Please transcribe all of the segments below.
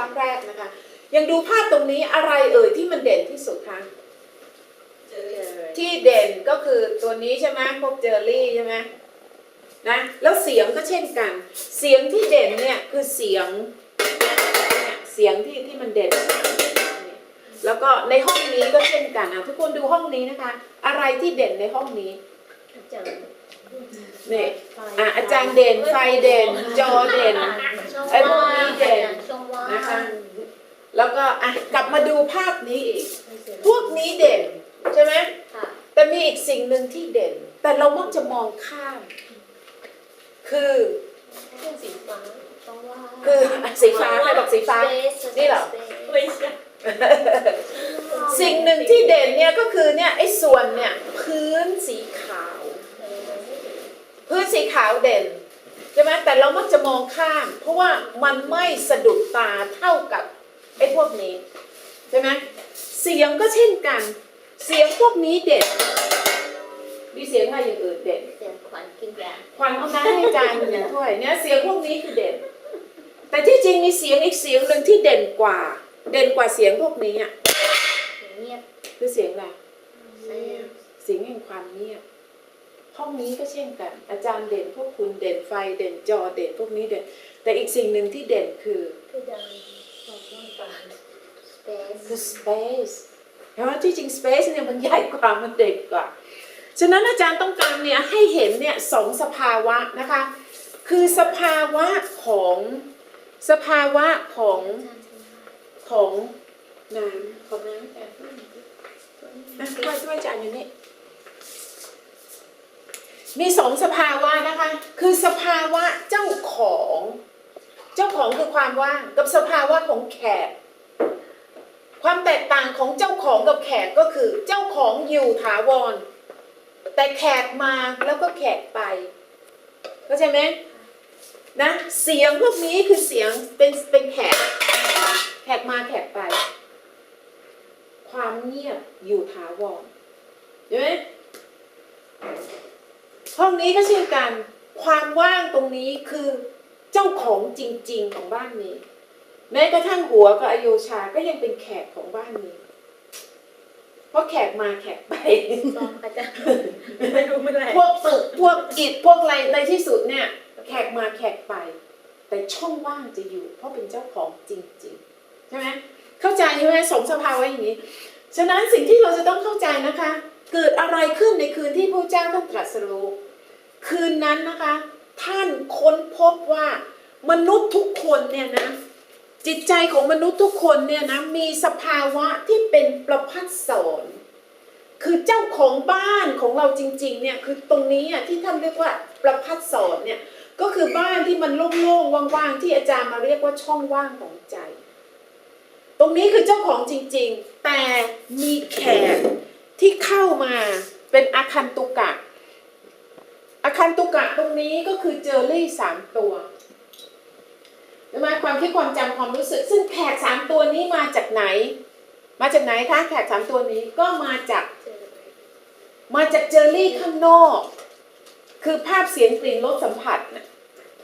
รั้งแรกนะคะ ยังดูภาพตรงนี้อะไรเอ่ยที่มันเด่นที่สุดคะเจอที่เด่นก็คือตัวนี้ใช่ไหมพวกเจอรี่ใช่ไหมนะแล้วเสียงก็เช่นกัน เสียงที่เด่นเนี่ยคือเสียงเนี่ยเสียงที่ที่มันเด่นนี่แล้วก็ในห้องนี้ก็เช่นกันอะทุกคนดูห้องนี้นะคะ อะไรที่เด่นในห้องนี้อาจารย์นี่อะอาจารย์เด่นไฟเด่นจอเด่น ไอ้พวกนี้เด่น ช่องว่าง นะคะ แล้วก็อะกลับมาดูภาพนี้อีก พวกนี้เด่นใช่ไหมค่ะแต่มีอีกสิ่งหนึ่งที่เด่น แต่เรามักจะมองข้าม คือเครื่องสีฟ้าช่องว่างคือสีฟ้าใครบอกสีฟ้านี่เหรอไม่ใช่สิ่งหนึ่งที่เด่นเนี่ยก็คือเนี่ยไอ้ส่วนเนี่ยพื้นสีขาว พื้นสีขาวเด่นใช่ไหมแต่เรามักจะมองข้าม เพราะว่ามันไม่สะดุดตาเท่ากับ ไอ้พวกนี้ใช่ไหมเสียงก็เช่นกัน เสียงพวกนี้เด่นมีเสียงอะไรอย่างอื่นเด่นเสียงขวัญกินยาควันเอาน้ำให้จานหนึ่งถ้วยเนี่ยเสียงพวกนี้คือเด่น แต่ที่จริงมีเสียงอีกเสียงหนึ่งที่เด่นกว่า เด่นกว่าเสียงพวกนี้อะเงียบคือเสียงอะไรเสียงเสียงแห่งความเงียบห้องนี้ก็เช่นกัน อาจารย์เด่นพวกคุณเด่นไฟเด่นจอเด่นพวกนี้เด่น แต่อีกสิ่งหนึ่งที่เด่นคือคือดังของว่างกลาง space คือ space เห็นไหมที่จริง space เนี่ยมันใหญ่กว่ามันเด็กกว่า ฉะนั้นอาจารย์ต้องการเนี่ยให้เห็นเนี่ยสองสภาวะนะคะ คือสภาวะของสภาวะของของน้ำของน้ำแต่นะช่วยช่วยอาจารย์อยู่นี่มีสองสภาวะนะคะ คือสภาวะเจ้าของ เจ้าของคือความว่างกับสภาวะของแขก ความแตกต่างของเจ้าของกับแขกก็คือ เจ้าของอยู่ถาวร แต่แขกมาแล้วก็แขกไปเข้าใจไหมนะเสียงพวกนี้คือเสียงเป็นเป็นแขกแขกมาแขกไป ความเงียบอยู่ถาวรใช่ไหมห้องนี้ก็เช่นกัน ความว่างตรงนี้คือเจ้าของจริง ๆ ของบ้านนี้ แม้กระทั่งหัวกับอโยชาก็ยังเป็นแขกของบ้านนี้ เพราะแขกมาแขกไปต้องอาจารย์ไม่รู้ไม่ได้พวกตึกพวกอิฐพวกอะไรในที่สุดเนี่ย แขกมาแขกไป แต่ช่องว่างจะอยู่ เพราะเป็นเจ้าของจริงๆใช่ไหมเข้าใจใช่ไหมสมสภาวะอย่างนี้ ฉะนั้นสิ่งที่เราจะต้องเข้าใจนะคะ เกิดอะไรขึ้นในคืนที่พระเจ้าต้องตรัสรู้คืนนั้นนะคะ ท่านค้นพบว่ามนุษย์ทุกคนเนี่ยนะ จิตใจของมนุษย์ทุกคนเนี่ยนะมีสภาวะที่เป็นประพัดสอนคือเจ้าของบ้านของเราจริงๆเนี่ยคือตรงนี้อะที่ท่านเรียกว่าประพัดสอนเนี่ยก็คือบ้านที่มันโล่งๆว่างๆที่อาจารย์มาเรียกว่าช่องว่างของใจ ตรงนี้คือเจ้าของจริงๆ แต่มีแขกที่เข้ามาเป็นอาคันตุกะ อาคันตุกะตรงนี้ก็คือเจอรี่สามตัว ใช่ไหมความคิดความจำความรู้สึก ซึ่งแขกสามตัวนี้มาจากไหน มาจากไหนคะแขกสามตัวนี้ก็มาจาก มาจากเจอรี่ข้างนอก คือภาพเสียงกลิ่นรสสัมผัสน่ะ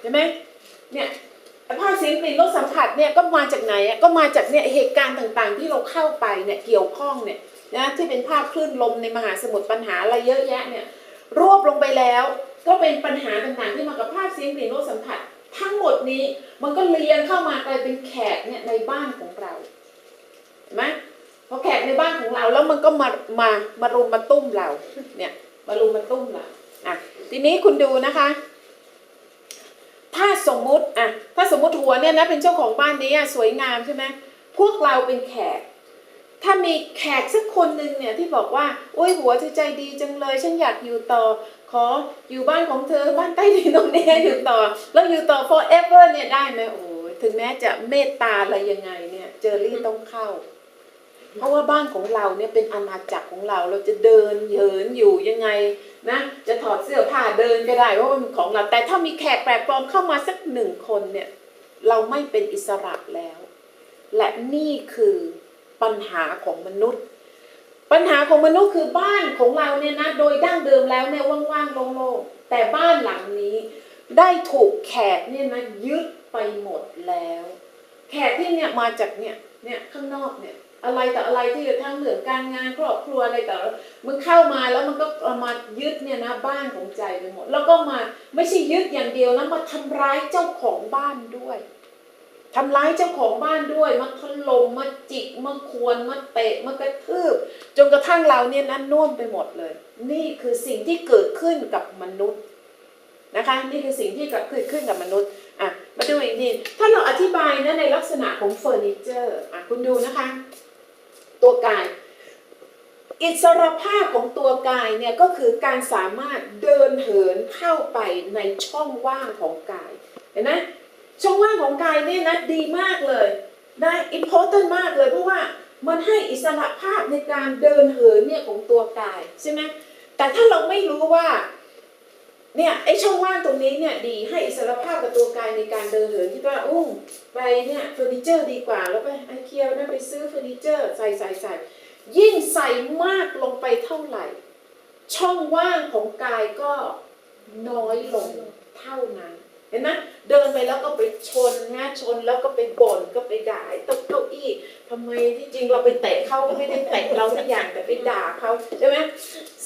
เห็นไหมเนี่ยภาพเสียงกลิ่นรสสัมผัสเนี่ยก็มาจากไหนอะก็มาจากเนี่ยเหตุการณ์ต่างๆ ที่เราเข้าไปเนี่ยเกี่ยวข้องเนี่ยนะที่เป็นภาพคลื่นลมในมหาสมุทรปัญหาอะไรเยอะแยะเนี่ยรวบลงไปแล้ว ก็เป็นปัญหาต่างๆที่มากับภาพเสียงกลิ่นรสสัมผัส ทั้งหมดนี้มันก็เรียงเข้ามากลายเป็นแขกเนี่ยในบ้านของเราเห็นไหมพอแขกในบ้านของเราแล้วมันก็มามามารุมมาตุ้มเรา เนี่ย มารุมมาตุ้มเราอะทีนี้คุณดูนะคะ ถ้าสมมุติอะถ้าสมมุติหัวเนี่ยนะเป็นเจ้าของบ้านนี้อะสวยงามใช่ไหมพวกเราเป็นแขก ถ้ามีแขกสักคนหนึ่งเนี่ยที่บอกว่าโอ้ยหัวเธอใจดีจังเลย ฉันอยากอยู่ต่อ ขออยู่บ้านของเธอบ้านใต้ดินตรงนี้อยู่ต่อ แล้วอยู่ต่อ forever เนี่ยได้ไหมโอ้ยถึงแม้จะเมตตาอะไรยังไงเนี่ยเจอรี่ต้องเข้า เพราะว่าบ้านของเราเนี่ยเป็นอาณาจักรของเราเราจะเดินเหินอยู่ยังไงนะจะถอดเสื้อผ้าเดินก็ได้เพราะว่ามันของเรา แต่ถ้ามีแขกแปลกปลอมเข้ามาสักหนึ่งคนเนี่ย เราไม่เป็นอิสระแล้ว และนี่คือ ปัญหาของมนุษย์ ปัญหาของมนุษย์คือบ้านของเราเนี่ยนะโดยดั้งเดิมแล้วเนี่ยว่างๆโล่งๆแต่บ้านหลังนี้ได้ถูกแขกเนี่ยนะยึดไปหมดแล้ว แขกที่เนี่ยมาจากเนี่ยเนี่ยข้างนอกเนี่ยอะไรแต่อะไรที่ทั้งเรื่องการงานครอบครัวอะไรแต่ละมึงเข้ามาแล้วมันก็เอามายึดเนี่ยนะบ้านของใจไปหมด แล้วก็มาไม่ใช่ยึดอย่างเดียวนะมาทำร้ายเจ้าของบ้านด้วย ทำร้ายเจ้าของบ้านด้วยมาถล่มมาจิกมาควรมาเตะมากระทืบจนกระทั่งเราเนี่ยนั้นน่วมไปหมดเลย นี่คือสิ่งที่เกิดขึ้นกับมนุษย์นะคะ นี่คือสิ่งที่เกิดขึ้นกับมนุษย์อะมาดูอีกทีถ้าเราอธิบายนะในลักษณะของเฟอร์นิเจอร์อะคุณดูนะคะ ตัวกาย อิสรภาพของตัวกายเนี่ยก็คือการสามารถเดินเหินเข้าไปในช่องว่างของกายเห็นไหม ช่องว่างของกายเนี่ยนะดีมากเลยนะ important มากเลยเพราะว่ามันให้อิสระภาพในการเดินเหินเนี่ยของตัวกายใช่ไหมแต่ถ้าเราไม่รู้ว่าเนี่ยไอช่องว่างตรงนี้เนี่ยดีให้อิสรภาพกับตัวกายในการเดินเหินที่ว่าอุ้งไปเนี่ยเฟอร์นิเจอร์ดีกว่าแล้วไปไอเคียวนะไปซื้อเฟอร์นิเจอร์ใส่ใส่ใส่ยิ่งใส่มากลงไปเท่าไหร่ ช่องว่างของกายก็น้อยลงเท่านั้น เห็นไหมเดินไปแล้วก็ไปชนนะชนแล้วก็ไปบ่นก็ไปด่าไอ้โต๊ะเก้าอี้ทำไมที่จริงเราไปเตะเขาก็ไม่ได้เตะเราสักอย่างแต่ไปด่าเขาใช่ไหม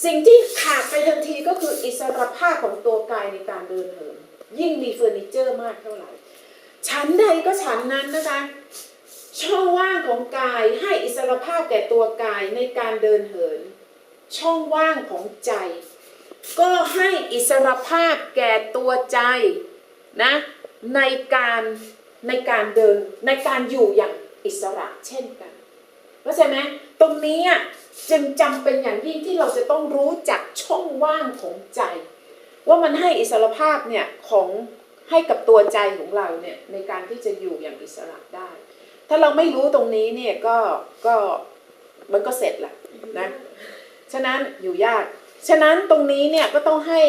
สิ่งที่ขาดไปทันทีก็คืออิสรภาพของตัวกายในการเดินเหินยิ่งมีเฟอร์นิเจอร์มากเท่าไหร่ชั้นใดก็ชั้นนั้นนะคะช่องว่างของกายให้อิสรภาพแก่ตัวกายในการเดินเหิน ช่องว่างของใจ ก็ให้อิสรภาพแก่ตัวใจ นะในการในการเดินในการอยู่อย่างอิสระเช่นกันเข้าใจไหมตรงนี้อะจึงจำเป็นอย่างยิ่งที่เราจะต้องรู้จักช่องว่างของใจ ว่ามันให้อิสรภาพเนี่ยของให้กับตัวใจของเราเนี่ยในการที่จะอยู่อย่างอิสระได้ ถ้าเราไม่รู้ตรงนี้เนี่ยก็ก็มันก็เสร็จแหละนะฉะนั้นอยู่ยาก ฉะนั้นตรงนี้เนี่ยก็ต้องให้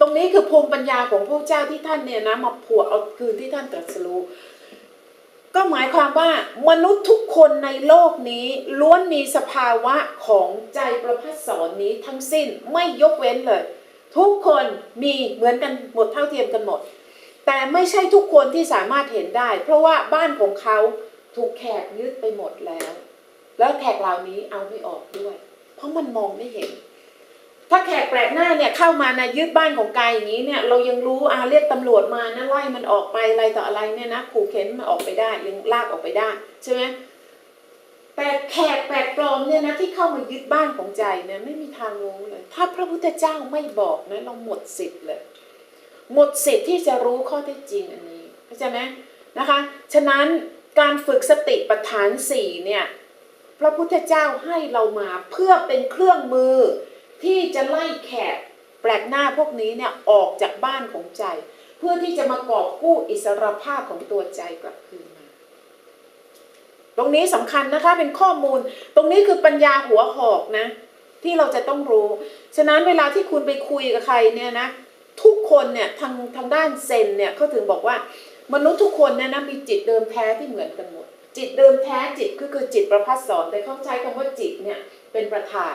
ตรงนี้คือภูมิปัญญาของพระเจ้าที่ท่านเนี่ยนะมาผัวเอาคืนที่ท่านตรัสรู้ก็หมายความว่ามนุษย์ทุกคนในโลกนี้ล้วนมีสภาวะของใจประพัสสอนนี้ทั้งสิ้นไม่ยกเว้นเลย ทุกคนมีเหมือนกันหมดเท่าเทียมกันหมด แต่ไม่ใช่ทุกคนที่สามารถเห็นได้ เพราะว่าบ้านของเขาถูกแขกยึดไปหมดแล้ว แล้วแขกเหล่านี้เอาไม่ออกด้วย เพราะมันมองไม่เห็น ปลกหน้าเนี่ยเข้ามานะยึดบ้านของกายอย่างนี้เนี่ยเรายังรู้อาเรียกตำรวจมานะไล่มันออกไปอะไรต่ออะไรเนี่ยนะขู่เข็นมันออกไปได้ยังลากออกไปได้ใช่ไหมแต่แขกแปลกปลอมเนี่ยนะที่เข้ามายึดบ้านของใจเนี่ยไม่มีทางรู้เลย ถ้าพระพุทธเจ้าไม่บอกนะเราหมดสิทธิ์เลย หมดสิทธิ์ที่จะรู้ข้อเท็จจริงอันนี้เข้าใจไหมนะคะฉะนั้นการฝึกสติปัฏฐานสี่เนี่ยพระพุทธเจ้าให้เรามาเพื่อเป็นเครื่องมือ ที่จะไล่แขกแปลกหน้าพวกนี้เนี่ยออกจากบ้านของใจ เพื่อที่จะมากอบกู้อิสรภาพของตัวใจกลับคืนมา ตรงนี้สำคัญนะคะเป็นข้อมูล ตรงนี้คือปัญญาหัวหอกนะที่เราจะต้องรู้ ฉะนั้นเวลาที่คุณไปคุยกับใครเนี่ยนะทุกคนเนี่ยทางทางด้านเซนเนี่ยเขาถึงบอกว่ามนุษย์ทุกคนเนี่ยนะมีจิตเดิมแท้ที่เหมือนกันหมดจิตเดิมแท้จิตก็คือจิตประพัสสอนแต่เขาใช้คำว่าจิตเนี่ยเป็นประธาน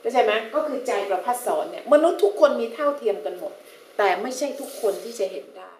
เข้าใจไหมก็คือใจประพัสสอนเนี่ยมนุษย์ทุกคนมีเท่าเทียมกันหมด แต่ไม่ใช่ทุกคนที่จะเห็นได้